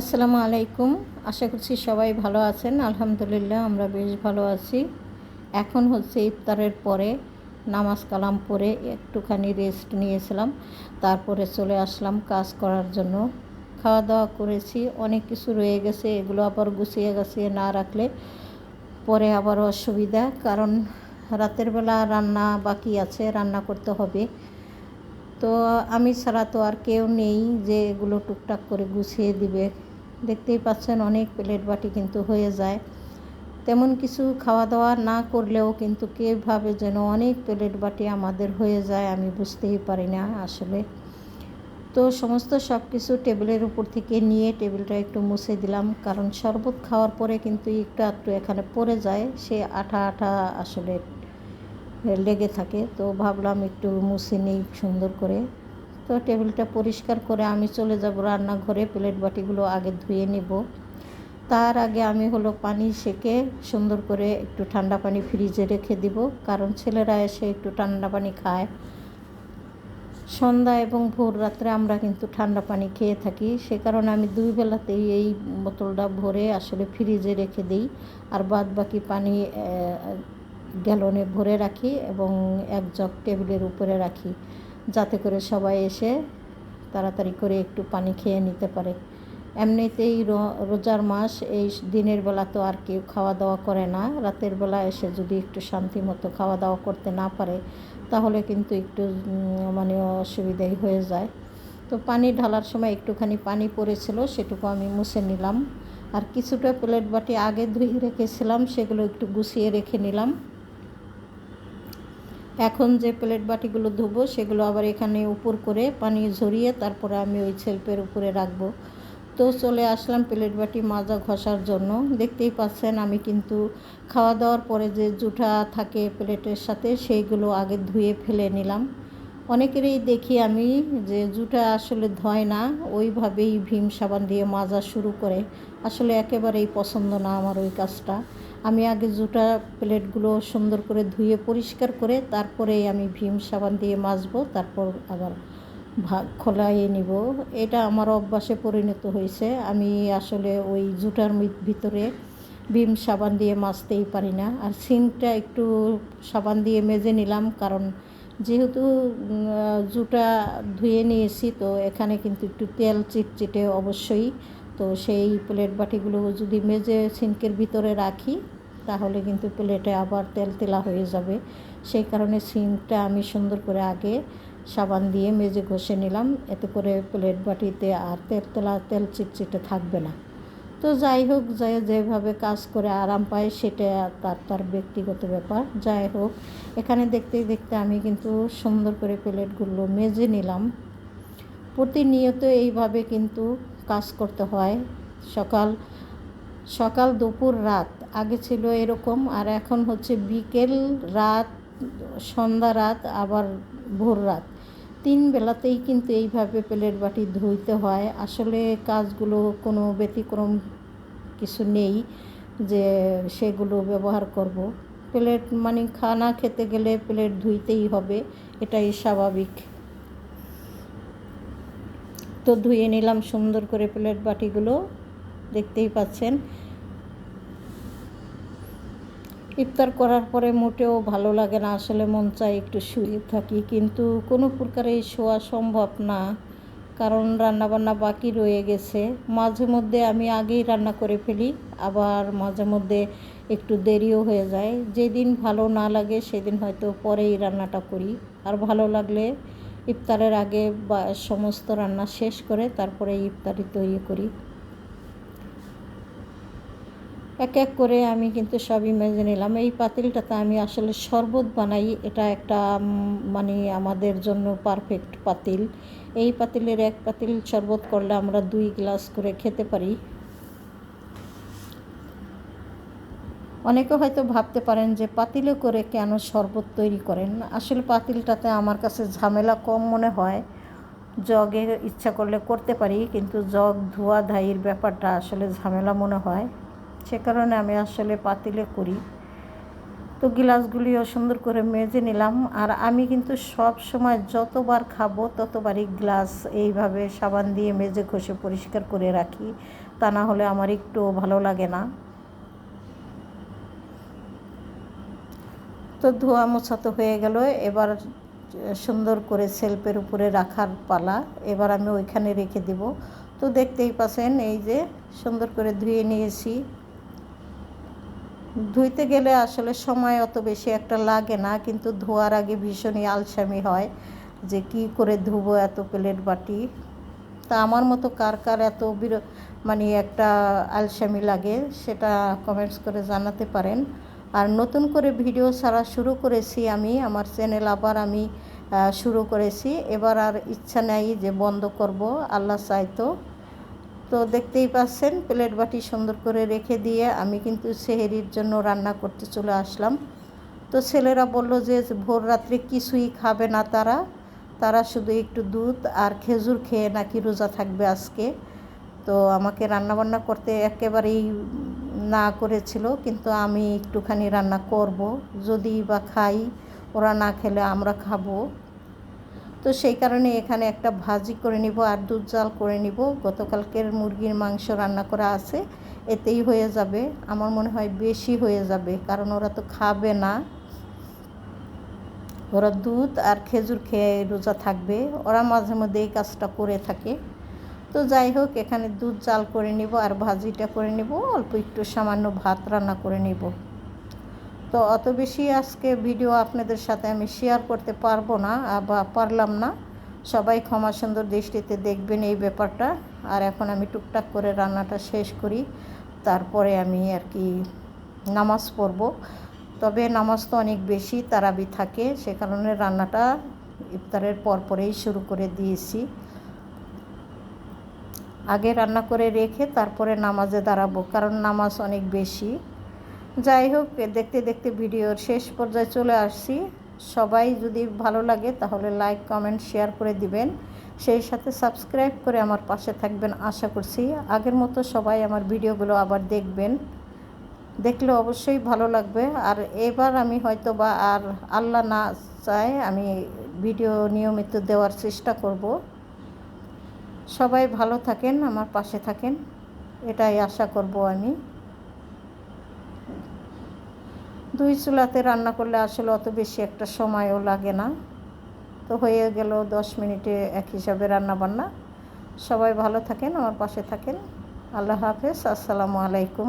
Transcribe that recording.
আসসালামু আলাইকুম। আশা করছি সবাই ভালো আছেন। আলহামদুলিল্লাহ, আমরা বেশ ভালো আছি। এখন হচ্ছে ইফতারের পরে নামাজ কালাম পরে একটুখানি রেস্ট নিয়েছিলাম। তারপরে চলে আসলাম কাজ করার জন্য। খাওয়া দাওয়া করেছি, অনেক কিছু রয়ে গেছে, এগুলো আবার গুছিয়ে গাছিয়ে না রাখলে পরে আবার অসুবিধা। কারণ রাতের বেলা রান্না বাকি আছে, রান্না করতে হবে। তো আমি ছাড়া তো আর কেউ নেই যে এগুলো টুকটাক করে গুছিয়ে দিবে। দেখতেই পাচ্ছেন অনেক প্লেট বাটি কিন্তু হয়ে যায়। তেমন কিছু খাওয়া দাওয়া না করলেও কিন্তু কীভাবে যেন অনেক প্লেট বাটি আমাদের হয়ে যায় আমি বুঝতেই পারি না আসলে। তো সমস্ত সব কিছু টেবিলের উপর থেকে নিয়ে টেবিলটা একটু মুছে দিলাম, কারণ শরবত খাওয়ার পরে কিন্তু একটু একটু এখানে পড়ে যায়, সে আঠা আঠা আসলে লেগে থাকে, তো ভাবলাম একটু মুছে নিই সুন্দর করে। তো টেবিলটা পরিষ্কার করে আমি চলে যাব রান্নাঘরে, প্লেট বাটিগুলো আগে ধুয়ে নেব। তার আগে আমি হলো পানি সেকে সুন্দর করে একটু ঠান্ডা পানি ফ্রিজে রেখে দিব, কারণ ছেলেরা এসে একটু ঠান্ডা পানি খায়। সন্ধ্যা এবং ভোর রাত্রে আমরা কিন্তু ঠান্ডা পানি খেয়ে থাকি, সে কারণে আমি দুই বেলাতেই এই বোতলটা ভরে আসলে ফ্রিজে রেখে দিই। আর বাদ বাকি পানি গ্যালনে ভরে রাখি এবং এক জগ টেবিলের উপরে রাখি, যাতে করে সবাই এসে তাড়াতাড়ি করে একটু পানি খেয়ে নিতে পারে। এমনিতেই রোজার মাস, এই দিনের বেলা তো আর কেউ খাওয়া দাওয়া করে না। রাতের বেলা এসে যদি একটু শান্তি মতো খাওয়া দাওয়া করতে না পারে, তাহলে কিন্তু একটু মানে অসুবিধাই হয়ে যায়। তো পানি ঢালার সময় একটুখানি পানি পড়েছিল, সেটুকু আমি মুছে নিলাম। আর কিছুটা প্লেট বাটি আগে ধুয়ে রেখেছিলাম, সেগুলো একটু গুছিয়ে রেখে নিলাম। এখন যে প্লেট বাটিগুলো ধুবো, সেগুলো আবার এখানে উপর করে পানি ঝরিয়ে তারপরে আমি ওই ছেলপের উপরে রাখব। তো চলে আসলাম প্লেট বাটি মাজা ঘষার জন্য। দেখতেই পাচ্ছেন আমি কিন্তু খাওয়া দাওয়ার পরে যে জুঠা থাকে প্লেটের সাথে, সেইগুলো আগে ধুয়ে ফেলে নিলাম। অনেকেরই দেখি আমি যে জুটা আসলে ধয় না, ওইভাবেই ভীম সাবান দিয়ে মাজা শুরু করে। আসলে একেবারেই পছন্দ না আমার ওই কাজটা। আমি আগে জুটা প্লেটগুলো সুন্দর করে ধুয়ে পরিষ্কার করে তারপরে আমি ভীম সাবান দিয়ে মাজবো, তারপর আবার ভাগ খোলাইয়ে নিব। এটা আমার অভ্যাসে পরিণত হয়েছে। আমি আসলে ওই জুটার ভিতরে ভীম সাবান দিয়ে মাজতেই পারি না। আর সিঙ্কটা একটু সাবান দিয়ে মেজে নিলাম, কারণ যেহেতু জুটা ধুয়ে নিয়েছি, তো এখানে কিন্তু একটু তেল চিটচিটে অবশ্যই তো সেই প্লেট বাটিগুলো যদি মেজে সিঙ্কের ভিতরে রাখি, তাহলে কিন্তু প্লেটে আবার তেল তেলা হয়ে যাবে। সেই কারণে সিঙ্কটা আমি সুন্দর করে আগে সাবান দিয়ে মেজে ঘষে নিলাম। এতে করে প্লেট বাটিতে আর তেল তেলা, তেল চিটচিটে থাকবে না। তো যাই হোক, যে যেভাবে কাজ করে আরাম পায়, সেটা তার তার ব্যক্তিগত ব্যাপার। যাই হোক, এখানে দেখতে দেখতে আমি কিন্তু সুন্দর করে প্লেটগুলো মেজে নিলাম। প্রতিনিয়ত এইভাবে কিন্তু কাজ করতে হয়। সকাল সকাল দুপুর রাত। আগে ছিল এরকম, আর এখন হচ্ছে বিকেল রাত, সন্ধ্যা রাত, আবার ভোর রাত। তিন বেলাতেই কিন্তু এইভাবে প্লেট বাটি ধুইতে হয়। আসলে কাজগুলো কোনো ব্যতিক্রম কিছু নেই যে সেগুলো ব্যবহার করব। প্লেট মানে খানা খেতে গেলে প্লেট ধুইতেই হবে, এটাই স্বাভাবিক। তো ধুয়ে নিলাম সুন্দর করে প্লেট বাটিগুলো, দেখতেই পাচ্ছেন। ইফতার করার পরে মোটেও ভালো লাগে না, আসলে মন চায় একটু শুয়ে থাকি, কিন্তু কোনো প্রকারেই শোয়া সম্ভব না, কারণ রান্নাবান্না বাকি রয়ে গেছে। মাঝে মধ্যে আমি আগেই রান্না করে ফেলি, আবার মাঝে মধ্যে একটু দেরিও হয়ে যায়। যেদিন ভালো না লাগে, সেদিন হয়তো পরেই রান্নাটা করি। আর ভালো লাগলে ইফতারের আগে বা সমস্ত রান্না শেষ করে তারপরে ইফতারি তৈরি করি। এক এক করে আমি কিন্তু সবই মেজে নিলাম। এই পাতিলটাতে আমি আসলে শরবত বানাই, এটা একটা মানে আমাদের জন্য পারফেক্ট পাতিল। এই পাতিলের এক পাতিল শরবত করলে আমরা দুই গ্লাস করে খেতে পারি। অনেকে হয়তো ভাবতে পারেন যে পাতিলে করে কেন শরবত তৈরি করেন? আসলে পাতিলটাতে আমার কাছে ঝামেলা কম মনে হয়। জগে ইচ্ছা করলে করতে পারি, কিন্তু জগ ধোয়া ধাইয়ের ব্যাপারটা আসলে ঝামেলা মনে হয়। সে কারণে আমি আসলে পাতিলে করি। তো গ্লাসগুলিও সুন্দর করে মেজে নিলাম। আর আমি কিন্তু সব সময় যতবার খাব ততবারই গ্লাস এইভাবে সাবান দিয়ে মেজে ঘষে পরিষ্কার করে রাখি। তা না হলে আমার একটু ভালো লাগে না। তো ধোয়া মোছা তো হয়ে গেল। এবার সুন্দর করে সেলফের উপরে রাখার পালা এবার আমি ওইখানে রেখে দিব। তো দেখতেই পাচ্ছেন এই যে সুন্দর করে ধুয়ে নিয়েছি। ধুইতে গেলে আসলে সময় অত বেশি একটা লাগে না, কিন্তু ধোয়ার আগে ভীষণই আলসামি হয় যে কি করে ধুবো এত প্লেট বাটি। তা আমার মতো কার কার এত বির মানে একটা আলসামি লাগে সেটা কমেন্টস করে জানাতে পারেন। আর নতুন করে ভিডিও ছাড়া শুরু করেছি আমি, আমার চ্যানেল আবার আমি শুরু করেছি। এবার আর ইচ্ছা নেই যে বন্ধ করব, আল্লাহ চাইতো তো দেখতেই পাচ্ছেন, প্লেট বাটি সুন্দর করে রেখে দিয়ে আমি কিন্তু সেহেরির জন্য রান্না করতে চলে আসলাম। তো ছেলেরা বলল যে ভোর রাত্রে কিছুই খাবে না তারা। তারা শুধু একটু দুধ আর খেজুর খেয়ে নাকি রোজা থাকবে আজকে। তো আমাকে রান্নাবান্না করতে একেবারেই না করেছিল, কিন্তু আমি একটুখানি রান্না করব। যদি বা খাই, ওরা না খেলে আমরা খাব। তো সেই কারণে এখানে একটা ভাজি করে নিব আর দুধ জাল করে নিব। গতকালকের মুরগির মাংস রান্না করা আছে, এতেই হয়ে যাবে। আমার মনে হয় বেশি হয়ে যাবে, কারণ ওরা তো খাবে না। ওরা দুধ আর খেজুর খেয়ে রোজা থাকবে। ওরা মাঝে মধ্যে এই কাজটা করে থাকে। তো যাই হোক, এখানে দুধ জাল করে নিব আর ভাজিটা করে নিব। অল্প একটু সামান্য ভাত রান্না করে নিব। তো অত বেশি আজকে ভিডিও আপনাদের সাথে আমি শেয়ার করতে পারব না বা পারলাম না। সবাই ক্ষমা সুন্দর দৃষ্টিতে দেখবেন এই ব্যাপারটা। আর এখন আমি টুকটাক করে রান্নাটা শেষ করি। তারপরে আমি আর কি নামাজ পড়ব। তবে নামাজ তো অনেক বেশি তারাবি থাকে, সে কারণে রান্নাটা ইফতারের পর পরেই শুরু করে দিয়েছি। আগে রান্না করে রেখে তারপরে নামাজে দাঁড়াবো, কারণ নামাজ অনেক বেশি। যাই হোক দেখতে দেখতে ভিডিওর শেষ পর্যায়ে চলে আসছি। সবাই যদি ভালো লাগে তাহলে লাইক, কমেন্ট, শেয়ার করে দিবেন। সেই সাথে সাবস্ক্রাইব করে আমার পাশে থাকবেন আশা করছি। আগের মতো সবাই আমার ভিডিওগুলো আবার দেখবেন। দেখলে অবশ্যই ভালো লাগবে। আর এবার আমি হয়তো বা আর আল্লাহ না চায় আমি ভিডিও নিয়মিত দেওয়ার চেষ্টা করব। সবাই ভালো থাকেন, আমার পাশে থাকেন, এটাই আশা করব আমি। দুই চুলাতে রান্না করলে আসলে অত বেশি একটা সময়ও লাগে না। তো হয়ে গেল দশ মিনিটে এক হিসাবে রান্না বান্না সবাই ভালো থাকেন, আমার পাশে থাকেন। আল্লাহ হাফেজ, আসসালামু আলাইকুম।